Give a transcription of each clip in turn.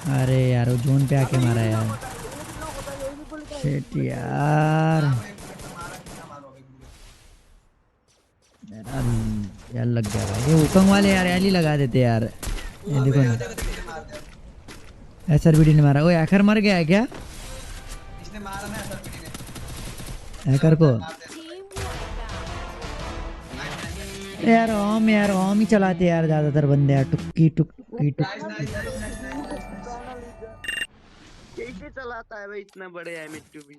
अरे यार, वो जोन पे आके मारा यार। शिट यार। यार लग गया ये उकंग वाले यार याली लगा देते यार। ये देखो ना। एसआर ने मारा। वो हैकर मर गया है क्या? इसने मारा सर पीटी ने हैकर को? यार ओम यार ओम ही चलाते यार ज़्यादातर बंदे यार। टुक्की टुक टुक्की। कैसे चलाता है भाई इतना बड़े है मिट्टू भी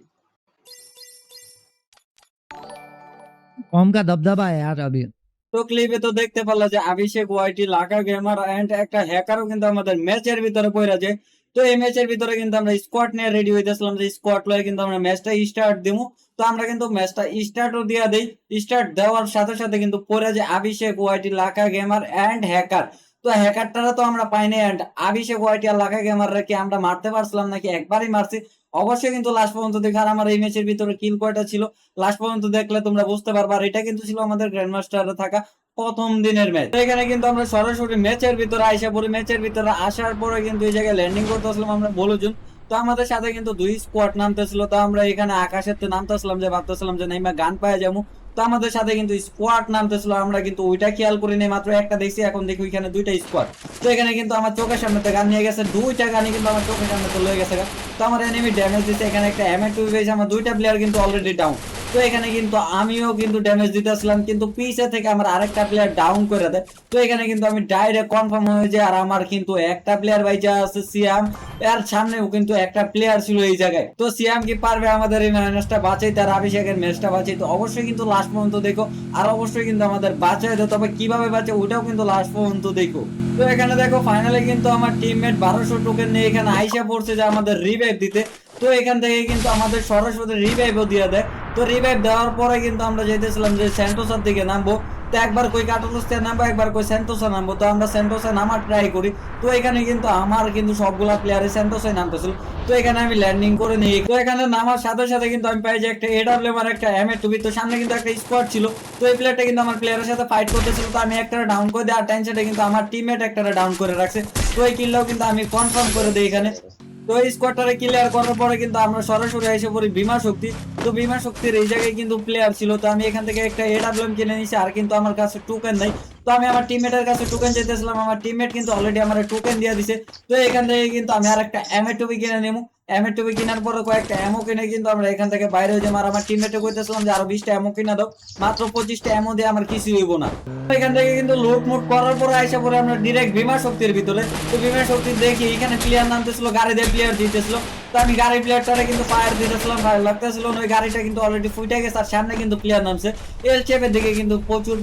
ओम का दबदबा है यार अभी তো ক্লিপে তো দেখতে পারলো যে অভিষেক ওয়াইটি লাকা গেমার এন্ড একটা হ্যাকারও কিন্তু আমাদের ম্যাচের ভিতরে পড়ে আছে তো এই ম্যাচের ভিতরে কিন্তু আমরা স্কোয়াড নিয়ে রেডি হইতেছিলাম যে স্কোয়াড লয়ে কিন্তু আমরা ম্যাচটা স্টার্ট দিমু তো আমরা কিন্তু ম্যাচটা স্টার্টও দিয়া দেই স্টার্ট দেওয়ার সাথে সাথে কিন্তু পড়ে যে অভিষেক ওয়াইটি লাকা গেমার এন্ড হ্যাকার তো হ্যাকারটারা তো আমরা পাইনি এন্ড অভিষেক ওয়াইটি আর লাকা গেমাররা কি আমরা মারতে পারছিলাম নাকি? একবারই মারছি। অবশ্যই কিন্তু লাস্ট পর্যন্ত দেখে আর আমার এই ম্যাচের ভিতরে কিল কয়টা ছিল? লাস্ট পর্যন্ত দেখলে তোমরা বুঝতে পারবা আর এটা কিন্তু ছিল আমাদের গ্র্যান্ড মাস্টারে থাকা প্রথম দিনের ম্যাচ এখানে কিন্তু আমরা সরাসরি ম্যাচের ভিতরে আইসা পড়ি। ম্যাচের ভিতরে আসার পরে কিন্তু এই জায়গায় ল্যান্ডিং করতে আসলাম আমরা বলুন। তো আমাদের সাথে কিন্তু দুই স্কোয়াড নামতেছিল। তো আমরা এখানে আকাশের তো নামতেছিলাম যে ভাবতেছিলাম যে নাইমা গান পাওয়া যাব। তো আমাদের সাথে কিন্তু স্কোয়াড নামতে ছিল আমরা কিন্তু ওইটা খেয়াল করি নেই মাত্র একটা দেখছি, এখন দেখি ওইখানে দুইটা স্কোয়াড তো এখানে কিন্তু আমার চোখের সামনে গান নিয়ে গেছে, দুইটা গানই কিন্তু আমার চোখের সামনে চলে গেছে তো আমার এনিমি ড্যামেজ দিচ্ছে এখানে একটা এম এ টু আমার দুইটা প্লেয়ার কিন্তু অলরেডি ডাউন তো এখানে কিন্তু আমিও কিন্তু ড্যামেজ দিতেছিলাম, কিন্তু পিছে থেকে আমার আরেকটা প্লেয়ার ডাউন করে দেয়। তো এখানে কিন্তু আমি ডাইরেক্ট কনফার্ম হয়ে যায় আর আমার কিন্তু একটা প্লেয়ার বাইচা আছে সিয়াম এর সামনেও কিন্তু একটা প্লেয়ার ছিল এই জায়গায়। তো সিয়াম কি পারবে আমাদের এই ম্যাচটা বাঁচাইতে আর অভিষেকের ম্যাচটা বাঁচাইতে? অবশ্যই কিন্তু লাস্ট পর্যন্ত দেখো। আর অবশ্যই কিন্তু আমাদের বাঁচাইতে তবে কীভাবে বাঁচে ওটাও কিন্তু লাস্ট পর্যন্ত দেখো। তো এখানে দেখো ফাইনালে কিন্তু আমার টিমমেট বারোশো টোকেন নিয়ে এখানে আইসা পড়ছে যে আমাদের রিভাইভ দিতে। তো এখান থেকে কিন্তু আমাদের সরাসরি রিভাইভও দিয়ে দেয়। তো রিভাইভ দেওয়ার পরে কিন্তু আমরা যেতেছিলাম যে স্যান্টোসার দিকে নামবো। তো একবার কই কাটালুসতে নামবো, একবার কই সেন্টোসা নামবো। তো আমরা সেন্টোসা নামার ট্রাই করি। তো এখানে কিন্তু আমার কিন্তু সবগুলা প্লেয়ারে সেন্টোসাই নামতেছিল। তো এখানে আমি ল্যান্ডিং করে নিই। তো এখানে নামার সাথে সাথে কিন্তু আমি পাই যে একটা এডাব্লিউ আর একটা এম এ টুবি তো সামনে কিন্তু একটা স্কোয়াড ছিল। তো এই প্লেয়ারটা কিন্তু আমার প্লেয়ারের সাথে ফাইট করতেছিল। তো আমি একটা ডাউন করে দিই। টেনশনটা কিন্তু আমার টিমমেট একটা ডাউন করে রাখছে। তো এই কিলটাও কিন্তু আমি কনফার্ম করে দিই এখানে। তো এই স্কোয়াডটারে ক্লিয়ার করার পরে কিন্তু আমরা সরাসরি এসে পড়ি বিমা শক্তি। তো বিমা শক্তির এই জায়গায় কিন্তু প্লেয়ার ছিল, তো আমি এখান থেকে একটা এডাব্লিউএম কিনে নিয়েছি, আর কিন্তু আমার কাছে টোকেন নাই। তো আমি আমার টিমমেটের কাছে টোকেন যেতেছিলাম আমার টিমমেট কিন্তু অলরেডি আমার টোকেন দিয়ে দিছে। তো এখান থেকে কিন্তু আমি আর একটা এমএটুবি কিনে নেব। এমএটুবি কেনার পরে কয়েকটা এমও কিনে কিন্তু আমরা এখান থেকে বাইরে হয়ে যাব আমার টিমমেটে কইতেছিলাম যে আরও বিশটা এমও কিনা দাও। মাত্র পঁচিশটা এমও দিয়ে আমার কিছু হইব না। এখান থেকে কিন্তু লুট মুট করার পরে আইসা পরে আমরা ডিরেক্ট বিমা শক্তির ভিতরে। তো বিমা শক্তি দেখি এখানে প্লেয়ার নামতেছিল গাড়ি দিয়ে প্লেয়ার দিতেছিল। তো আমি গাড়ি কিন্তু ফায়ার দিতেছিলাম লাগতেছিল, ওই গাড়িটা কিন্তু অলরেডি ফুটে গেছে আর সামনে কিন্তু প্লেয়ার নামছে। এল শেপের দিকে কিন্তু প্রচুর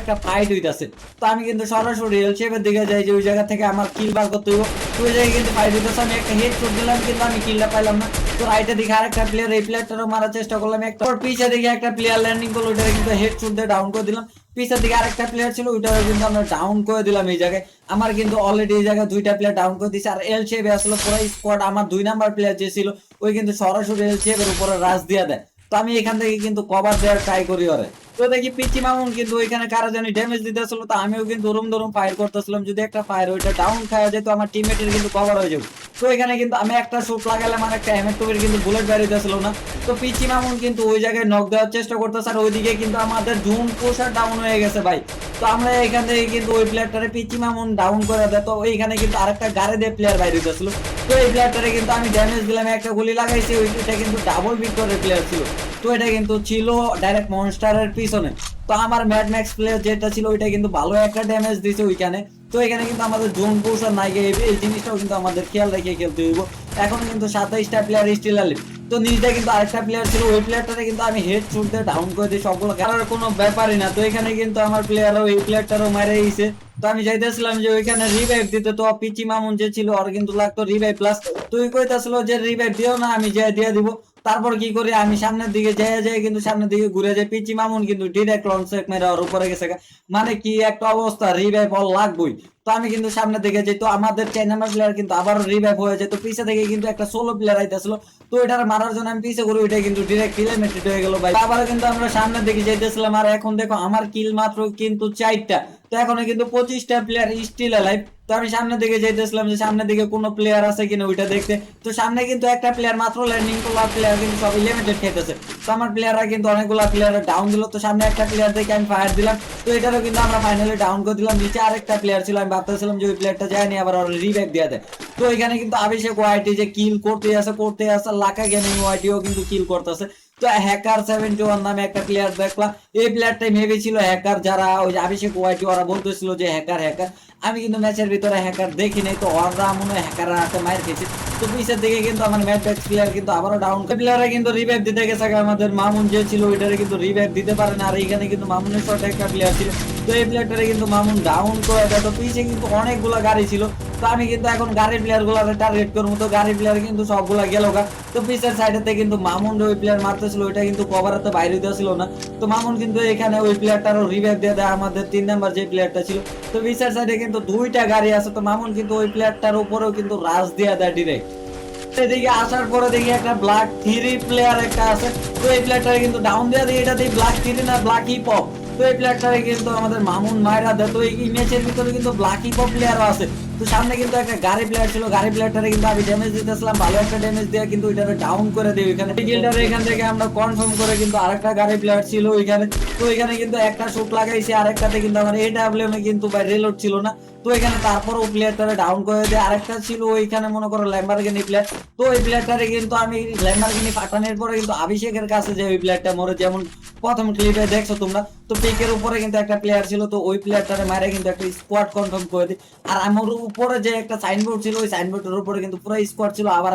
একটা ফাইট হইতাছে। তো আমি কিন্তু সরাসরি এল শেপের দিকে যাই যে ওই জায়গা থেকে আমার কিল বার করতে হইব। ওই জায়গায় কিন্তু ফাইট হইতেছে, আমি একটা হেড শট দিলাম, কিন্তু আমি কিলটা পাইলাম না। তো রাইটে দিকে আরেকটা প্লেয়ার এই প্লেয়ারটারও মারার চেষ্টা করলাম। একটা ওর পিছে দিকে একটা প্লেয়ার ল্যান্ডিং করল ওইটা কিন্তু হেড শট দিয়ে ডাউন করে দিলাম। পিছের দিকে আরেকটা প্লেয়ার ছিল ওইটা কিন্তু আমরা ডাউন করে দিলাম এই জায়গায়। আমার কিন্তু অলরেডি এই জায়গায় দুইটা প্লেয়ার ডাউন করে দিয়েছে। আর এল শেপে আসলে পুরো স্কোয়াড আমার দুই নাম্বার প্লেয়ার যে ছিল, ওই কিন্তু সরাসরি এল শেপের উপরে রাশ দিয়ে দেয়। তো আমি এখান থেকে কিন্তু কভার দেওয়ার ট্রাই করি ওরে। তো দেখি পিচি মামুন কিন্তু ওইখানে কারও জানি ড্যামেজ দিতেছিল, তো আমিও কিন্তু ওরম ধরুম ফায়ার করতেছিলাম। যদি একটা ফায়ার ওইটা ডাউন খাওয়া যেত, আমার টিমমেটের কিন্তু কভার হয়ে যাবে তো এখানে কিন্তু আমি একটা শুট লাগালাম আর একটা এমএর টুবের কিন্তু বুলেট বেরিয়েছিল না। তো পিচি মামুন কিন্তু ওই জায়গায় নক দেওয়ার চেষ্টা করতেছে আর ওইদিকে কিন্তু আমাদের জুন পোষার ডাউন হয়ে গেছে ভাই। তো আমরা এখান থেকে কিন্তু ওই প্লেয়ারটারে পিচি মামুন ডাউন করে দেয়। তো এইখানে কিন্তু আরেকটা গাড়ি দিয়ে প্লেয়ার বাইরে হইতেছিল। তো এই প্লেয়ারটারে কিন্তু আমি ড্যামেজ দিলাম, একটা গুলি লাগাইছি কিন্তু ডাবল ভিক্টরের প্লেয়ার ছিল। তো এটা কিন্তু ছিল ডাইরেক্ট মনস্টারের পিছনে। তো আমার ম্যাড ম্যাক্স প্লেয়ার যেটা ছিল, ওইটা কিন্তু ভালো একটা ড্যামেজ দিছে ওইখানে। তো এখানে কিন্তু আমাদের জোন পোষার নাই এই জিনিসটাও কিন্তু আমাদের খেয়াল রেখে খেলতে হইব। এখন কিন্তু সাতাইশটা প্লেয়ার স্টিল আলিভ তো নিজটা কিন্তু আরেকটা প্লেয়ার ছিল, ওই প্লেয়ারটারে কিন্তু আমি হেড ছুটতে ডাউন করে দিই সবগুলো খেলার কোনো ব্যাপারই না। তো এখানে কিন্তু আমার প্লেয়ারও এই প্লেয়ারটারও মেরে গেছে তো আমি চাইতেছিলাম যে ওইখানে রিভাইভ দিতে। তো পিচি মামুন যে ছিল, ওর কিন্তু লাগতো রিভাইভ প্লাস তুই কইতাছিল যে রিভাইভ দিও না, আমি যে দিয়ে দিব। তারপর কি করি, আমি সামনের দিকে যাই যাই কিন্তু সামনের দিকে ঘুরে যাই। পিচি মামুন কিন্তু ডিরেক্ট লঞ্চ মেরে ওর উপরে গেছে মানে কি একটা অবস্থা রিভাইভ অল লাগবই। তো আমি কিন্তু সামনের দিকে যাই, তো আমাদের চার প্লেয়ার কিন্তু আবার রিভাইভ হয়ে যায়। তো পিছে থেকে কিন্তু একটা সোলো প্লেয়ার আইতেছিল, তো এটার মারার জন্য আমি পিছে ঘুরে ওইটা কিন্তু ডিরেক্ট কিলোমিটার হয়ে গেল ভাই। আবার কিন্তু আমরা সামনের দিকে যাইতেছিলাম, আর এখন দেখো আমার কিল মাত্র কিন্তু চারটা। তো এখনও কিন্তু পঁচিশটা প্লেয়ার স্টিল লাইভ তো আমি সামনের দিকে যেতেছিলাম যে সামনের দিকে কোনো প্লেয়ার আছে কিনা ওইটা দেখতে। তো সামনে কিন্তু একটা প্লেয়ার মাত্র ল্যান্ডিং করল প্লেয়ার কিন্তু সব লিমিটেড খেতেছে। তো আমার প্লেয়াররা কিন্তু অনেকগুলো প্লেয়ার ডাউন দিল, তো সামনে একটা প্লেয়ার দেখে আমি ফায়ার দিলাম। তো এটারও কিন্তু আমরা ফাইনালি ডাউন করে দিলাম, নিচে আরেকটা প্লেয়ার ছিল, আমি ভাবতেছিলাম যে ওই প্লেয়ারটা যায়নি আবার ওর রিব্যাক দিয়ে দেয়। তো এখানে কিন্তু আবিষেক ওয়াইটি যে কিল করতে আছে করতে আছে লাকা গেমিং ওয়াইটিও কিন্তু কিল করতেছে। তো হ্যাকার সেভেন্টি ওয়ান নামে একটা প্লেয়ার দেখলাম। এই প্লেয়ারটাই ভেবেছিল ছিল হ্যাকার যারা, ওই আবিষেক ওয়াইটি ওরা বলতেছিল যে হ্যাকার হ্যাকার আমি কিন্তু ম্যাচের ভিতরে হ্যাকার দেখি নাই, তো ওরা মনে হয় হ্যাকাররা হাতে মার খেয়েছে। তো পিছের দিকে কিন্তু আমার ম্যাচ ব্যাক প্লেয়ার কিন্তু আবারও ডাউন প্লেয়ারে কিন্তু রিভাইভ দিতে গেছে আমাদের মামুন যে ছিল, ওইটারে কিন্তু রিভাইভ দিতে পারে না, আর এইখানে কিন্তু মামুনের শট একটা প্লেয়ার ছিল। তো এই প্লেয়ারটারে কিন্তু মামুন ডাউন করে দেয়। তো পিছে কিন্তু অনেকগুলো গাড়ি ছিল। তো আমি কিন্তু এখন গাড়ির প্লেয়ার গুলারে টার্গেট করব। তো গাড়ির প্লেয়ার কিন্তু সবগুলা গেল গা। তো পিছের সাইডেতে কিন্তু মামুন ওই প্লেয়ার মারতেছিল, ওইটা কিন্তু কভারতে বাইরে দেওয়া ছিল না। তো মামুন কিন্তু এখানে ওই প্লেয়ারটারও রিভাইভ দিয়ে দেয়, আমাদের তিন নাম্বার যে প্লেয়ারটা ছিল। তো পিছের সাইডে কিন্তু দুইটা গাড়ি আছে, তো মামুন কিন্তু ওই প্লেয়ারটার উপরেও কিন্তু রাজ দিয়ে দেয় ডিরেক্ট এদিকে আসার পরে দেখি একটা ব্ল্যাক থ্রি প্লেয়ার একটা আছে। তো এই প্লেয়ারটারে কিন্তু ডাউন দেওয়া দিই এটা দিয়ে ব্ল্যাক থ্রি না ব্ল্যাক হিপ তো এই প্লেয়ারটারে কিন্তু আমাদের মামুন মায়েরা দেয়। তো এই ম্যাচের ভিতরে কিন্তু ব্ল্যাক হপ প্লেয়ারও আছে। তো সামনে কিন্তু একটা গাড়ি প্লেয়ার ছিল গাড়ি প্লেয়ারটারে কিন্তু আমি ড্যামেজ দিতেছিলাম ভালো একটা ড্যামেজ দিয়ে কিন্তু ওইটারে ডাউন করে দিই ওইখানে কিলটারে এখান থেকে আমরা কনফার্ম করে কিন্তু আরেকটা গাড়ি প্লেয়ার ছিল ওইখানে। তো ওইখানে কিন্তু একটা শুট লাগাইছে আরেকটাতে কিন্তু আমার এ ডাব্লিউএম কিন্তু বাই রিলোড ছিল না। তো এখানে তারপরও প্লেয়ারটারে ডাউন করে দেয় আরেকটা ছিল ওইখানে মনে করো ল্যাম্বারগিনি প্লেয়ার তো ওই প্লেয়ারটারে কিন্তু আমি ল্যাম্বারগিনি পাঠানোর পরে কিন্তু অভিষেকের কাছে যে ওই প্লেয়ারটা মরে যেমন প্রথম ক্লিপে দেখছ তোমরা তো পিকের উপরে কিন্তু একটা প্লেয়ার ছিল তো ওই প্লেয়ারটারে মারে কিন্তু একটা স্কোয়াড কনফার্ম করে দিই। আর আমার উপরে যে একটা সাইনবোর্ড ছিল, ওই সাইনবোর্ডের উপরে কিন্তু পুরো স্কোয়াড ছিল। আবার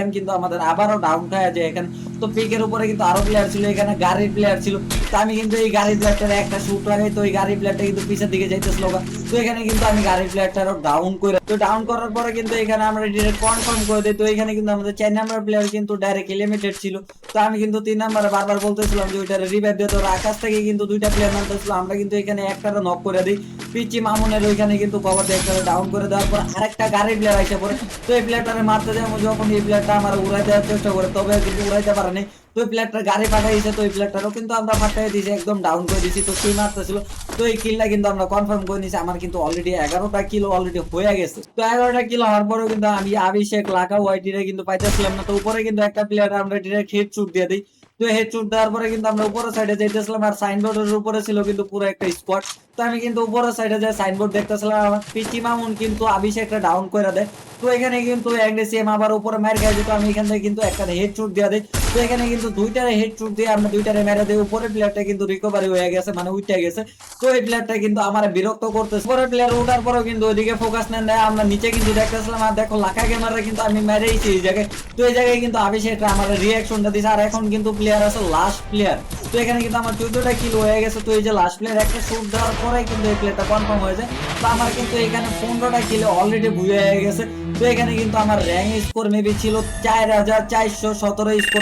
আমি কিন্তু আমাদের আবারও ডাউন খায় যায় এখানে। তো পিকের উপরে কিন্তু আরও প্লেয়ার ছিল, এখানে গাড়ির প্লেয়ার ছিল। তো আমি কিন্তু এই গাড়ির প্লেয়ারটার একটা শুট লাগাই, তো এই গাড়ির প্লেয়ারটা কিন্তু পিছের দিকে যাইতেছিল তো এখানে কিন্তু আমি গাড়ির প্লেয়ারটারও ডাউন করে তো ডাউন করার পরে কিন্তু এখানে আমরা ডিরেক্ট কনফার্ম করে দিই। তো এখানে কিন্তু আমাদের চার নাম্বার প্লেয়ার কিন্তু ডাইরেক্ট লিমিটেড ছিল। তো আমি কিন্তু তিন নাম্বারে বারবার বলতেছিলাম যে ওইটারে রিভাইভ দিয়ে তো আকাশ থেকে কিন্তু দুইটা প্লেয়ার নামতেছিল। আমরা কিন্তু এখানে একটা নক করে দিই। পিচি মামুনের ওইখানে কিন্তু কভার দিয়ে একটা ডাউন করে দেওয়ার পর আরেকটা গাড়ির প্লেয়ার আইসা পরে তো এই প্লেয়ারটারে মারতে যাব। যখন এই প্লেয়ারটা আমার উড়াই দেওয়ার চেষ্টা করে, তবে কিন্তু উড়াইতে পারেনি তো এই প্লেয়ারটার গাড়ি পাঠাইছে, তো এই প্লেয়ারটারও কিন্তু আমরা পাঠাই দিয়েছি একদম ডাউন করে দিয়েছি তো সেই মারতেছিল? তো এই কিলটা কিন্তু আমরা কনফার্ম করে নিয়েছি আমার কিন্তু অলরেডি এগারোটা কিলো অলরেডি হয়ে গেছে। তো এগারোটা কিলো হওয়ার পরেও কিন্তু আমি অভিষেক, লাকা ওয়াইটিরে কিন্তু পাইতেছিলাম না। তো উপরে কিন্তু একটা প্লেয়ার আমরা ডিরেক্ট হেড শুট দিয়ে দিই। তো হেড চুট দেওয়ার পরে কিন্তু আমরা উপরের সাইডে যাইতেছিলাম, আর সাইনবোর্ডের উপরে ছিল কিন্তু পুরো একটা স্পট তো আমি কিন্তু উপরের সাইডে যে সাইনবোর্ড দেখতেছিলাম, আমার পিচি মামুন কিন্তু অভিষেকটা ডাউন করে দেয়। তো এখানে কিন্তু এম আবার উপরে মার খাই যেত আমি এখান থেকে কিন্তু একটা হেড শুট দিয়ে দিই। তো এখানে কিন্তু দুইটারে হেড শুট দিয়ে আমরা দুইটারে মেরে দিই উপরে প্লেয়ারটা কিন্তু রিকভারি হয়ে গেছে মানে উঠে গেছে। তো এই প্লেয়ারটা কিন্তু আমার বিরক্ত করতেছে। উপরে প্লেয়ার উঠার পরেও কিন্তু ওইদিকে ফোকাস নেন দেয় আমরা নিচে কিন্তু দেখতেছিলাম, আর দেখো লাখা গেমাররা কিন্তু আমি মেরেইছি এই জায়গায়। তো এই জায়গায় কিন্তু অভিষেক আমার রিয়াকশনটা দিছে, আর এখন কিন্তু প্লেয়ার আছে লাস্ট প্লেয়ার তো এখানে কিন্তু আমার চোদ্দটা কিল হয়ে গেছে। তো এই যে লাস্ট প্লেয়ার একটা শুট দেওয়ার পরে কিন্তু এই প্লেয়ারটা কনফার্ম হয়ে যায়। তো আমার কিন্তু এখানে পনেরোটা কিলো অলরেডি ভুয়ে হয়ে গেছে। তো এখানে কিন্তু আমার র্যাঙ্ক স্কোর মেবি ছিল চার হাজার চারশো সতেরো স্কোর